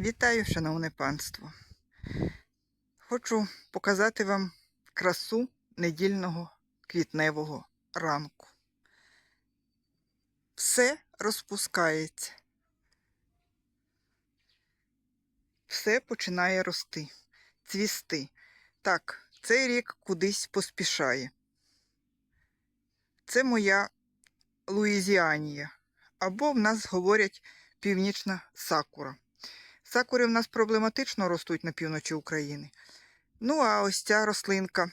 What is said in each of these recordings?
Вітаю, шановне панство. Хочу показати вам красу недільного квітневого ранку. Все розпускається. Все починає рости, цвісти. Так, цей рік кудись поспішає. Це моя Луїзіанія, або в нас говорять північна сакура. Сакури в нас проблематично ростуть на півночі України. Ну, а ось ця рослинка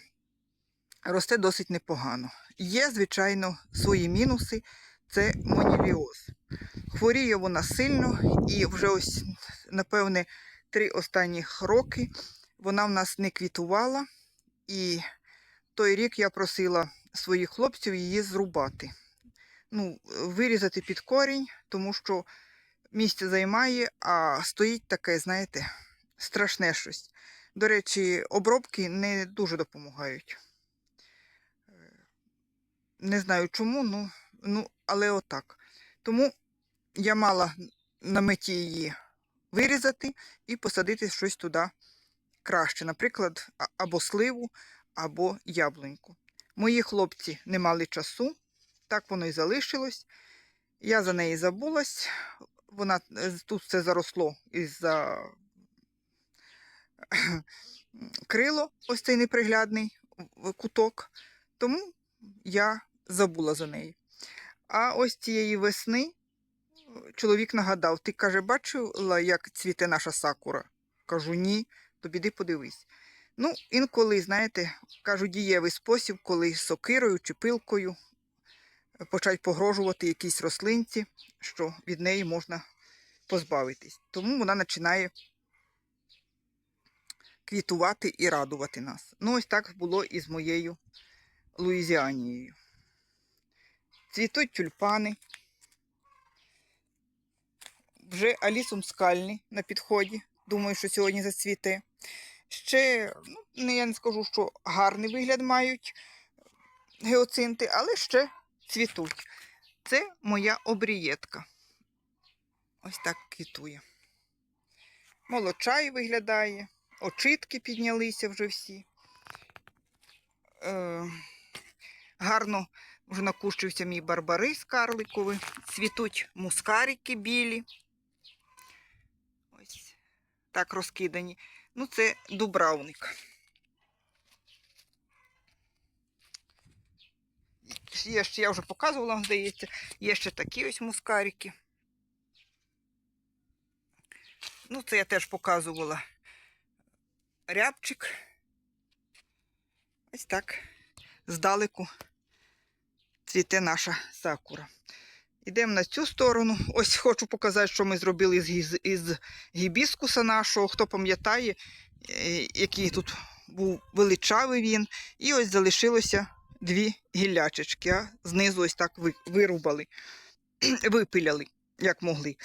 росте досить непогано. Є, звичайно, свої мінуси це моніліоз. Хворіє вона сильно, і вже ось, напевне, три останніх роки вона в нас не квітувала. І той рік я просила своїх хлопців її зрубати. Ну, вирізати під корінь, тому що місце займає, а стоїть таке, знаєте, страшне щось. До речі, обробки не дуже допомагають. Е, Не знаю чому, ну, ну але отак. Тому я мала на меті її вирізати і посадити щось туди краще. Наприклад, або сливу, або яблуньку. Мої хлопці не мали часу, так воно і залишилось. Я за неї забулась, вона е, тут все заросло із-за крило, ось цей неприглядний куток, тому я забула за неї. А ось цієї весни е, чоловік нагадав: ти каже, бачила, як цвіте наша сакура? Кажу, ні, то біди подивись. Ну, інколи, знаєте, кажу, дієвий спосіб, коли сокирою чи пилкою почать погрожувати якійсь рослинці, що від неї можна позбавитись. Тому вона починає квітувати і радувати нас. Ну, ось так було і з моєю Луїзіанією. Цвітуть тюльпани. Вже алісум скальний на підході. Думаю, що сьогодні зацвіте. Ще, ну, я не скажу, що гарний вигляд мають геоцинти, але ще цвітуть. Це моя обрієтка. Ось так квітує. Молочай виглядає, очитки піднялися вже всі. Е, гарно вже накущився мій барбарис карликовий. Цвітуть мускарики білі. Ось так розкидані. Ну, це дубравник. Є ще, я вже показувала, здається, є ще такі ось мускарики. Ну, це я теж показувала рябчик. Ось так здалеку цвіте наша сакура. Йдемо на цю сторону. Ось хочу показати, що ми зробили з, гіз- із гібіскуса нашого. Хто пам'ятає, е, який тут був величавий він. І ось залишилося дві гіллячечки, а знизу ось так вирубали, випиляли, як могли.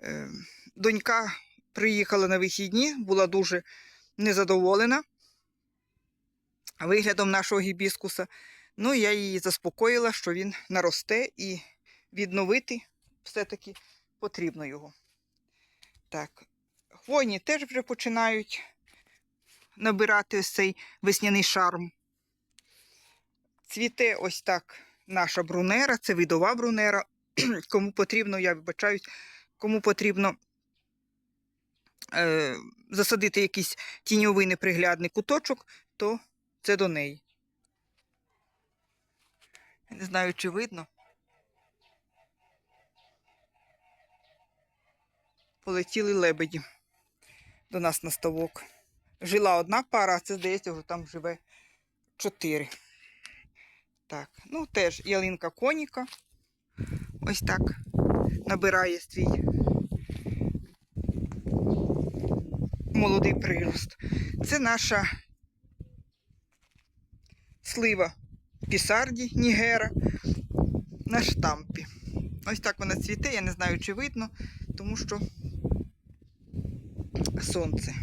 Е, Донька приїхала на вихідні, була дуже незадоволена виглядом нашого гібіскуса. Ну, я її заспокоїла, що він наросте і відновити все-таки потрібно його. Так, хвойні теж вже починають набирати ось цей весняний шарм. Цвіте ось так наша брунера, це видова брунера. Кому потрібно, я вибачаюсь, кому потрібно е, засадити якийсь тіньовий неприглядний куточок, то це до неї. Не знаю, чи видно. Полетіли лебеді до нас на ставок. Жила одна пара, а це, здається, вже там живе чотири. Так, ну теж ялинка коніка. Ось так набирає свій молодий прирост. Це наша слива пісарді Нігера на штампі. Ось так вона цвіте, я не знаю, чи видно, тому що сонце.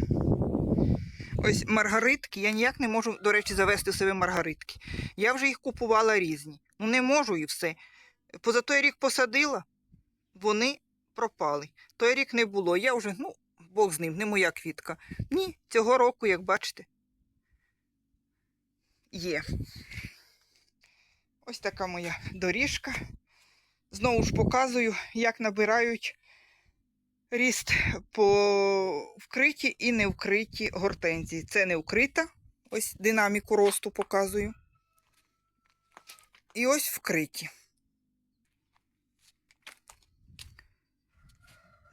Ось маргаритки, я ніяк не можу, до речі, завести себе маргаритки. Я вже їх купувала різні. Ну не можу і все. Поза той рік посадила, вони пропали. Той рік не було. Я вже, ну, Бог з ним, не моя квітка. Ні, цього року, як бачите, є. Ось така моя доріжка. Знову ж показую, як набирають ріст по вкриті і не вкриті гортензії. Це не вкрита, ось динаміку росту показую. І ось вкриті.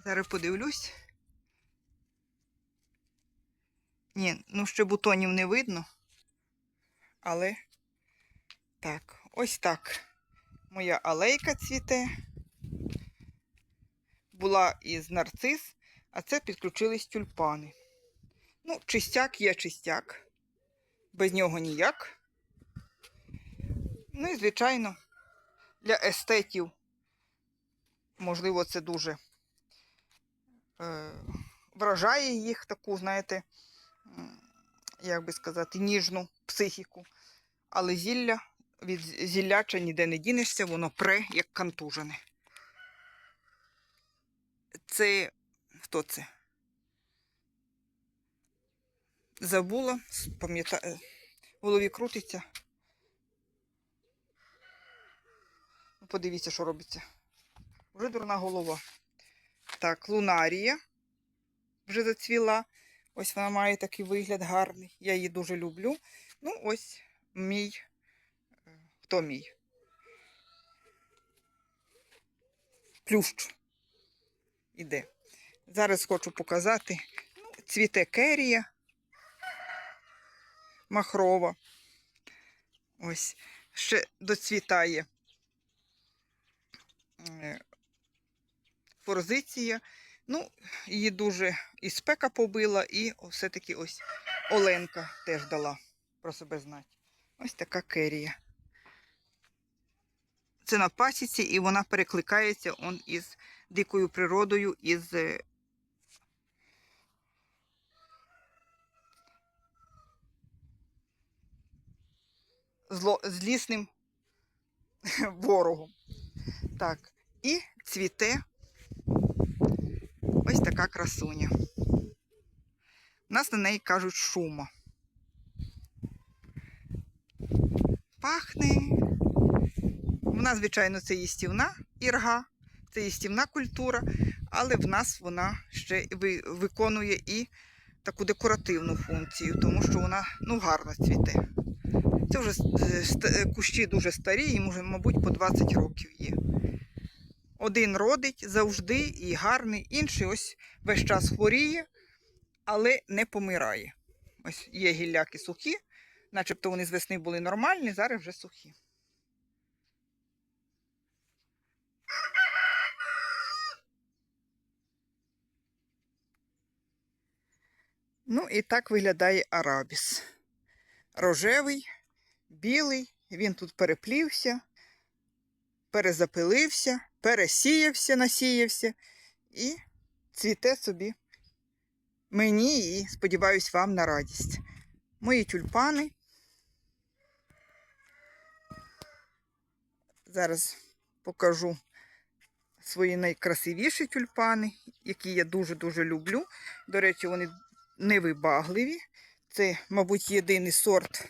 Зараз подивлюсь. Ні, ну ще бутонів не видно. Але так, ось так. Моя алейка цвіте. Була із нарцис, а це підключились тюльпани. Ну, чистяк є чистяк. Без нього ніяк. Ну і, звичайно, для естетів, можливо, це дуже е, вражає їх таку, знаєте, як би сказати, ніжну психіку. Але зілля від зілляча ніде не дінешся, воно пре, як контужене. Це хто це? Забула, пам'ятаю, в голові крутиться. Ну, Подивіться, що робиться. Вже дурна голова. Так, лунарія вже зацвіла. Ось вона має такий вигляд гарний. Я її дуже люблю. Ну, ось мій. е, Хто мій? Плющ. Іде. Зараз хочу показати. Ну, цвіте керія. Махрова. Ось. Ще доцвітає е, форзиція. Ну, її дуже і спека побила, і все-таки ось Оленка теж дала про себе знати. Ось така керія. Це на пасіці, і вона перекликається он із дикою природою, із е, зло, злісним ворогом. Так, і цвіте ось така красуня. У нас на неї кажуть шума. Пахне. Вона, звичайно, це їстівна ірга, це їстівна культура, але в нас вона ще виконує і таку декоративну функцію, тому що вона ну, гарно цвіте. Це вже кущі дуже старі, їм мабуть, по 20 років є. Один родить завжди і гарний, інший ось весь час хворіє, але не помирає. Ось є гілляки сухі, начебто вони з весни були нормальні, зараз вже сухі. Ну і так виглядає арабіс. Рожевий, білий, він тут переплівся, перезапилився, пересіявся, насіявся і цвіте собі мені і, сподіваюсь, вам на радість. Мої тюльпани. Зараз покажу свої найкрасивіші тюльпани, які я дуже-дуже люблю. До речі, вони невибагливі. Це, мабуть, єдиний сорт.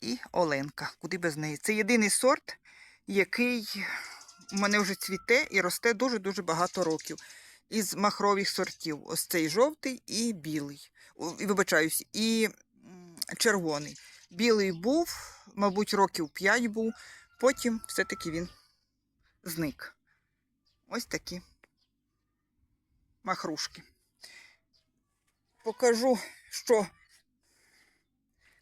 І Оленка, куди без неї. Це єдиний сорт, який у мене вже цвіте і росте дуже-дуже багато років. Із махрових сортів. Ось цей жовтий і білий. Вибачаюсь, і червоний. Білий був, мабуть, років 5 був, потім все-таки він зник. Ось такі махрушки. Покажу, що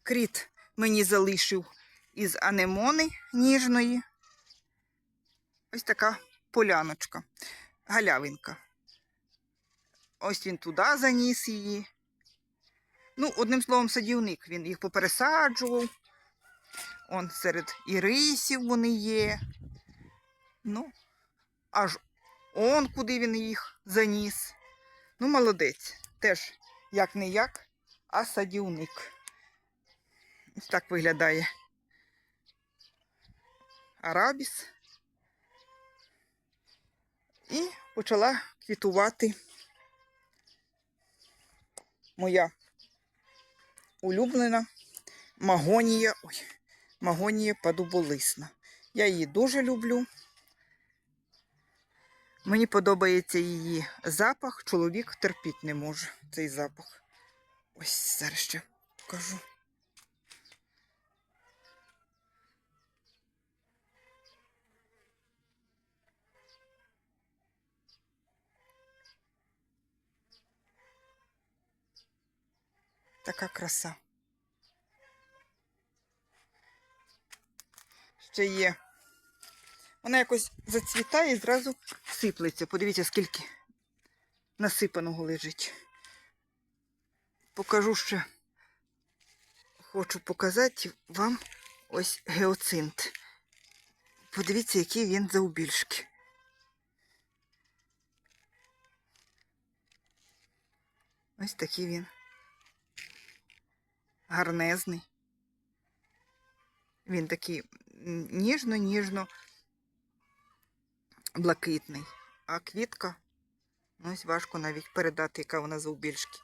кріт мені залишив із анемони ніжної. Ось така поляночка, галявинка. Ось він туди заніс її. Ну, одним словом, садівник. Він їх попересаджував. Он серед ірисів вони є. Ну, аж он куди він їх заніс. Ну, молодець. Теж як не як, а садівник. Ось так виглядає арабіс. І почала квітувати моя улюблена магонія, ой, магонія подуболисна. Я її дуже люблю. Мені подобається її запах. Чоловік терпіть не може цей запах. Ось зараз ще покажу. Така краса. Ще є. Вона якось зацвітає і зразу сиплеться. Подивіться, скільки насипаного лежить. Покажу ще. Хочу показати вам ось геоцинт. Подивіться, який він заубільшки. Ось такий він. Гарнезний. Він такий ніжно-ніжно блакитний. А квітка, ну ось важко навіть передати, яка вона завбільшки.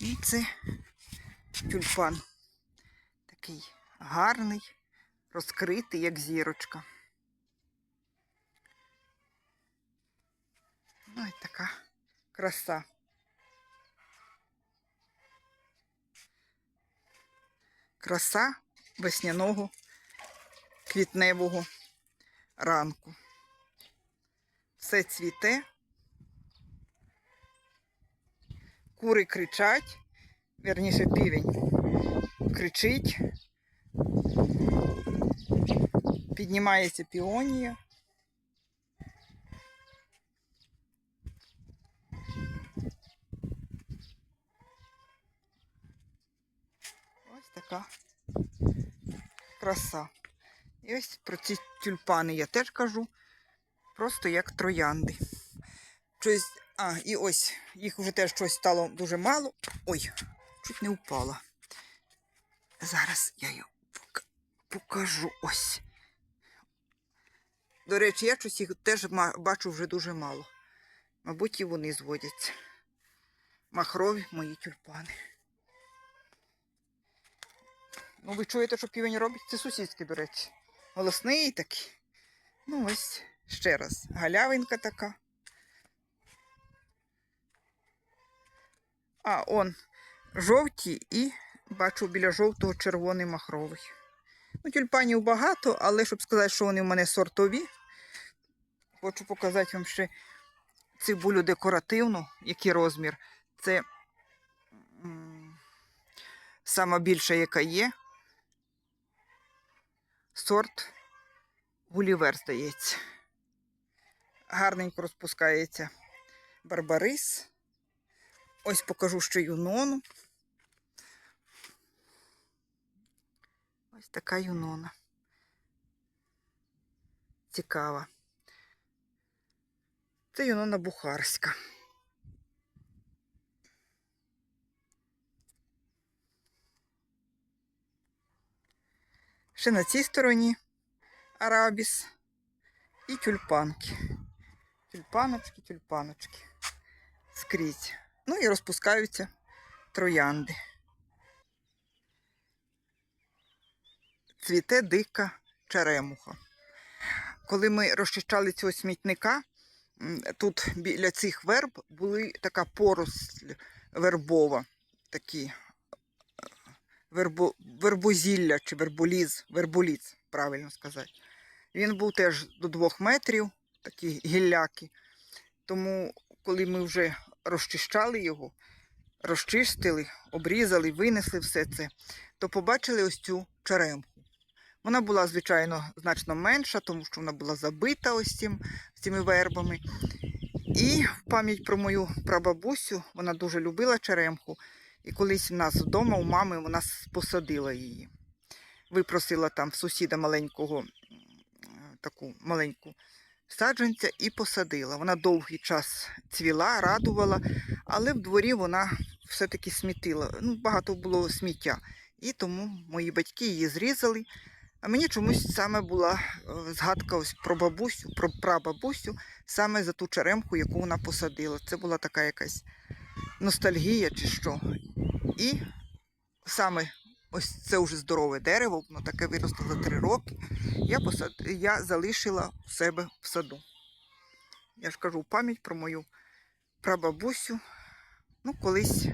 І це тюльпан. Такий гарний, розкритий, як зірочка. Ну і така краса. Краса весняного квітневого ранку. Все цвіте. Кури кричать, вірніше півень кричить. Піднімається піонія. Ось така краса. І ось про ці тюльпани я теж кажу. Просто як троянди. Щось, а, і ось їх вже теж щось стало дуже мало. Ой, чуть не впала. Зараз я її покажу ось. До речі, я щось їх теж бачу вже дуже мало. Мабуть, і вони зводяться. Махрові мої тюльпани. Ну, ви чуєте, що півень робить? Це сусідський, до речі. Голосний такий. Ну, ось ще раз. Галявинка така. А, он жовті і бачу біля жовтого червоний махровий. Ну, тюльпанів багато, але щоб сказати, що вони в мене сортові, хочу показати вам ще цибулю декоративну, який розмір. Це сама більша, яка є. Сорт Гулівер, здається. Гарненько розпускається барбарис. Ось покажу ще юнону. Ось така юнона. Цікава. Це юнона бухарська. Ще на цій стороні арабіс і тюльпанки. Тюльпаночки, тюльпаночки. Скрізь. Ну і розпускаються троянди. Цвіте дика черемуха. Коли ми розчищали цього смітника, тут біля цих верб були така поросль вербова, такі е, вербо, вербозілля чи верболіз, верболіз, правильно сказати. Він був теж до двох метрів, такі гілляки. Тому, коли ми вже розчищали його, розчистили, обрізали, винесли все це, то побачили ось цю черемху. Вона була, звичайно, значно менша, тому що вона була забита ось цим, цими вербами. І в пам'ять про мою прабабусю вона дуже любила черемху. І колись в нас вдома у мами вона посадила її. Випросила там в сусіда маленького таку маленьку саджанця і посадила. Вона довгий час цвіла, радувала, але в дворі вона все-таки смітила. Ну, багато було сміття. І тому мої батьки її зрізали. А мені чомусь саме була е, згадка ось про бабусю, про прабабусю, саме за ту черемху, яку вона посадила. Це була така якась ностальгія чи що. І саме ось це вже здорове дерево, воно таке виросло за три роки. Я, посад... я залишила в себе в саду. Я ж кажу, пам'ять про мою прабабусю. Ну, колись,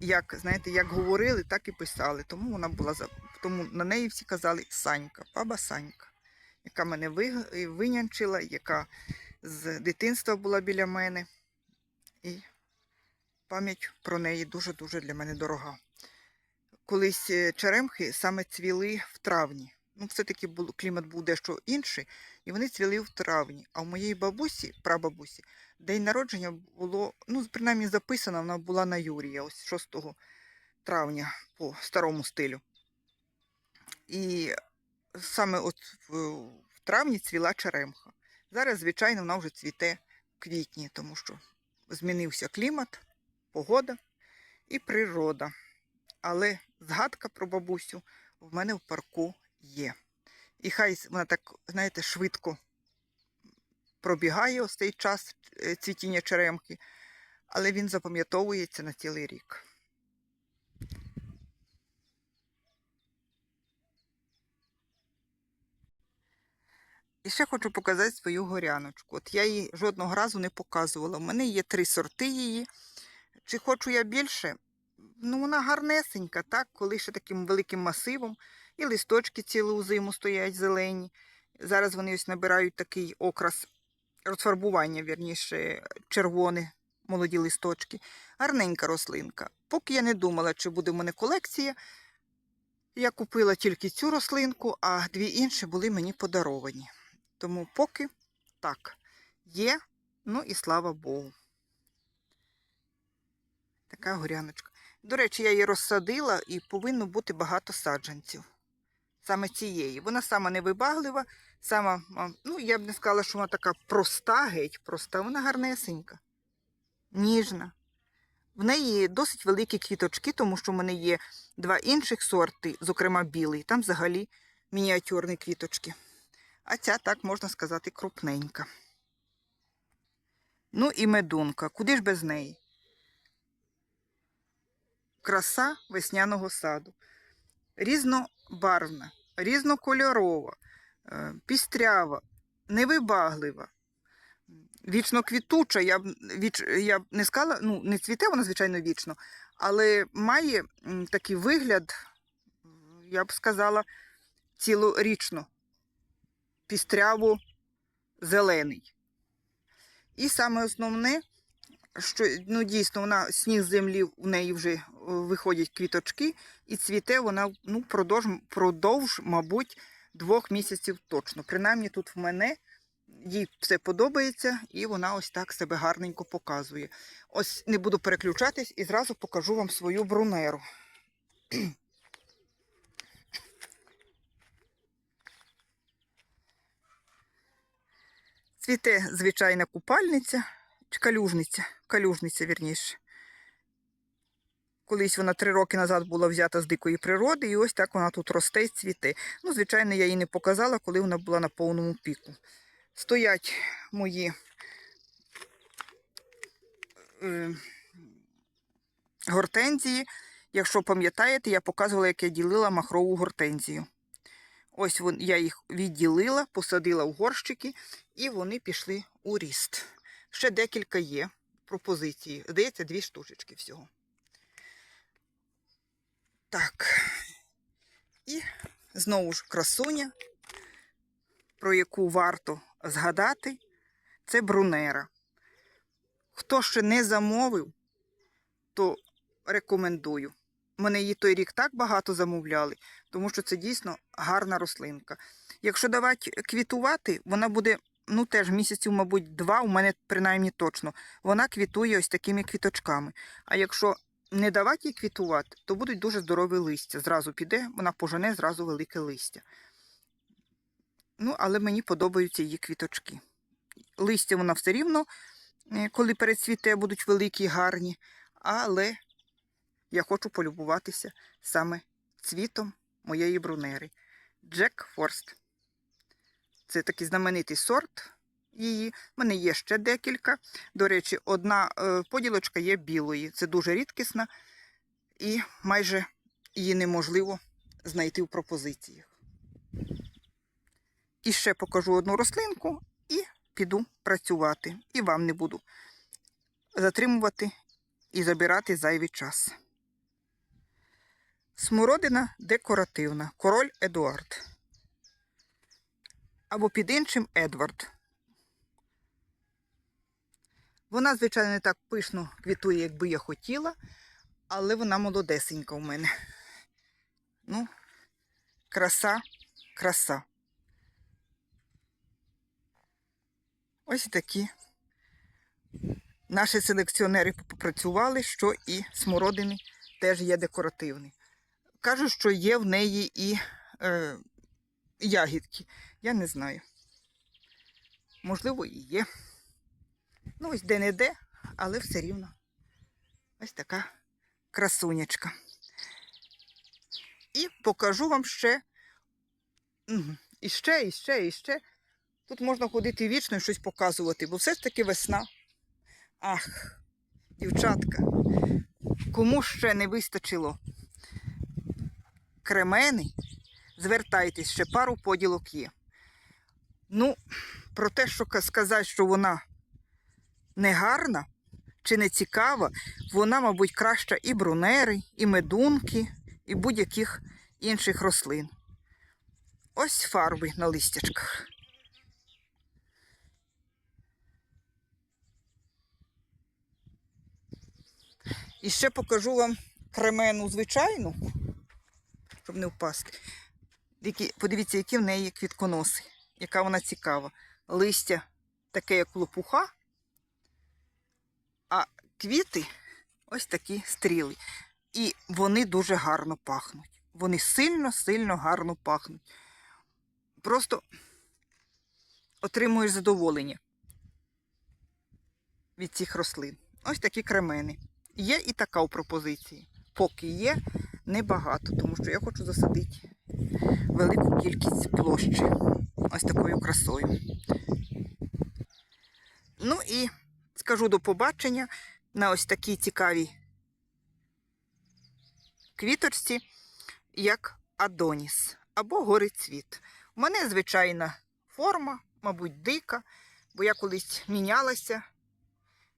як, знаєте, як говорили, так і писали. Тому вона була за. Тому на неї всі казали Санька, баба Санька, яка мене ви- винянчила, яка з дитинства була біля мене. І пам'ять про неї дуже-дуже для мене дорога. Колись е, черемхи саме цвіли в травні. Ну, все-таки клімат був дещо інший, і вони цвіли в травні. А у моєї бабусі, прабабусі, день народження було, ну, принаймні записано, вона була на Юрія, ось 6 травня по старому стилю. І саме от в травні цвіла черемха. Зараз, звичайно, вона вже цвіте в квітні, тому що змінився клімат, погода і природа. Але згадка про бабусю в мене в парку є. І хай вона так, знаєте, швидко пробігає ось цей час е, цвітіння черемхи, але він запам'ятовується на цілий рік. І ще хочу показати свою горяночку. От я її жодного разу не показувала. У мене є три сорти її. Чи хочу я більше? Ну, вона гарнесенька, так, коли ще таким великим масивом. І листочки цілу зиму стоять зелені. Зараз вони ось набирають такий окрас розфарбування, вірніше, червоне, молоді листочки. Гарненька рослинка. Поки я не думала, чи буде в мене колекція. Я купила тільки цю рослинку, а дві інші були мені подаровані. Тому поки так є, ну і слава Богу. Така горяночка. До речі, я її розсадила і повинно бути багато саджанців. Саме цієї. Вона сама невибаглива, сама, ну, я б не сказала, що вона така проста, геть проста, вона гарнесенька, ніжна. В неї досить великі квіточки, тому що в мене є два інших сорти, зокрема білий, там взагалі мініатюрні квіточки. А ця, так можна сказати, крупненька. Ну і медунка. Куди ж без неї? Краса весняного саду. Різнобарвна, різнокольорова, е, пістрява, невибаглива, вічно квітуча. Я б, віч, я б не сказала, ну, не цвіте вона, звичайно, вічно, але має такий вигляд, я б сказала, цілорічно, пістряво зелений. І саме основне, що ну, дійсно вона сніг землі в неї вже виходять квіточки, і цвіте вона ну, продовж, продовж, мабуть, двох місяців точно. Принаймні тут в мене їй все подобається, і вона ось так себе гарненько показує. Ось не буду переключатись і зразу покажу вам свою брунеру. Цвіте звичайна купальниця чи калюжниця, калюжниця, вірніше. Колись вона три роки назад була взята з дикої природи, і ось так вона тут росте і цвіте. Ну, звичайно, я її не показала, коли вона була на повному піку. Стоять мої е, гортензії. Якщо пам'ятаєте, я показувала, як я ділила махрову гортензію. Ось вон, я їх відділила, посадила в горщики, і вони пішли у ріст. Ще декілька є пропозиції. Здається, дві штучечки всього. Так. І знову ж красуня, про яку варто згадати, це брунера. Хто ще не замовив, то рекомендую. Мене її той рік так багато замовляли, тому що це дійсно гарна рослинка. Якщо давати квітувати, вона буде ну теж місяців, мабуть, два, у мене принаймні точно. Вона квітує ось такими квіточками. А якщо не давати їй квітувати, то будуть дуже здорові листя. Зразу піде, вона пожене зразу велике листя. Ну, але мені подобаються її квіточки. Листя вона все рівно, е, коли перецвіте, будуть великі, гарні, але я хочу полюбуватися саме цвітом моєї брунери. Джек Форст. Це такий знаменитий сорт її. У мене є ще декілька. До речі, одна е, поділочка є білої. Це дуже рідкісна і майже її неможливо знайти в пропозиціях. І ще покажу одну рослинку і піду працювати. І вам не буду затримувати і забирати зайвий час. Смородина декоративна. Король Едуард. Або під іншим Едвард. Вона, звичайно, не так пишно квітує, як би я хотіла, але вона молодесенька у мене. Ну, краса, краса. Ось такі наші селекціонери попрацювали, що і смородини теж є декоративний. Кажуть, що є в неї і е, ягідки. Я не знаю. Можливо, і є. Ну, ось де-не-де, але все рівно. Ось така красунечка. І покажу вам ще. І ще, і ще, і ще. Тут можна ходити вічно і щось показувати, бо все ж таки весна. Ах, дівчатка, кому ще не вистачило кремени, звертайтесь, ще пару поділок є. Ну, про те, що сказати, що вона не гарна чи не цікава, вона, мабуть, краща і брунери, і медунки, і будь-яких інших рослин. Ось фарби на листячках. І ще покажу вам кремену звичайну, щоб не впасти. Подивіться, які в неї квітконоси, яка вона цікава. Листя таке, як лопуха, квіти ось такі стріли. І вони дуже гарно пахнуть. Вони сильно-сильно гарно пахнуть. Просто отримуєш задоволення від цих рослин. Ось такі кремени. Є і така у пропозиції. Поки є, небагато, тому що я хочу засадити велику кількість площі. Ось такою красою. Ну і скажу до побачення на ось такій цікавій квіточці, як Адоніс або горий цвіт. У мене звичайна форма, мабуть, дика, бо я колись мінялася.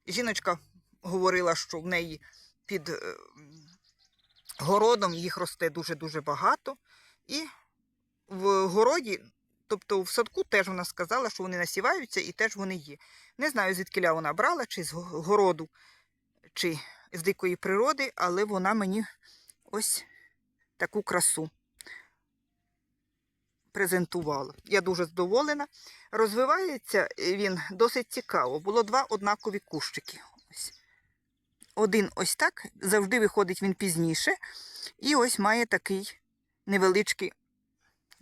Жіночка говорила, що в неї під е, городом їх росте дуже-дуже багато. І в городі, тобто в садку, теж вона сказала, що вони насіваються і теж вони є. Не знаю, звідки вона брала, чи з городу, чи з дикої природи, але вона мені ось таку красу презентувала. Я дуже задоволена. Розвивається він досить цікаво. Було два однакові кущики. Один ось так, завжди виходить він пізніше. І ось має такий невеличкий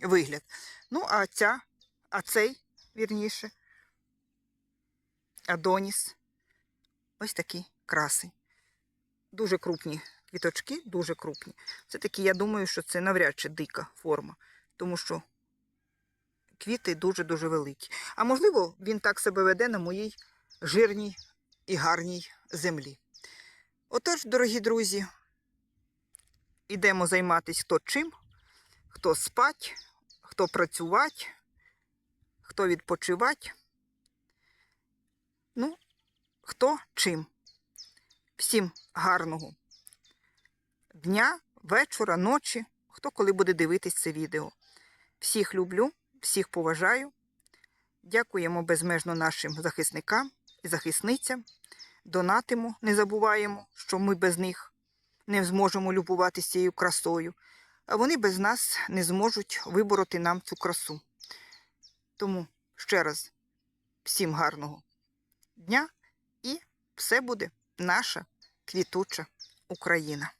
вигляд. Ну, а ця, а цей, вірніше, Адоніс. Ось такі краси. Дуже крупні квіточки, дуже крупні. Це такі, я думаю, що це навряд чи дика форма, тому що квіти дуже-дуже великі. А можливо, він так себе веде на моїй жирній і гарній землі. Отож, дорогі друзі, ідемо займатися хто чим, хто спать, хто працювати, хто відпочивати. Ну, хто чим. Всім гарного дня, вечора, ночі, хто коли буде дивитись це відео. Всіх люблю, всіх поважаю. Дякуємо безмежно нашим захисникам і захисницям. Донатимо, не забуваємо, що ми без них не зможемо любуватися цією красою, а вони без нас не зможуть вибороти нам цю красу. Тому ще раз всім гарного дня і все буде наша квітуча Україна.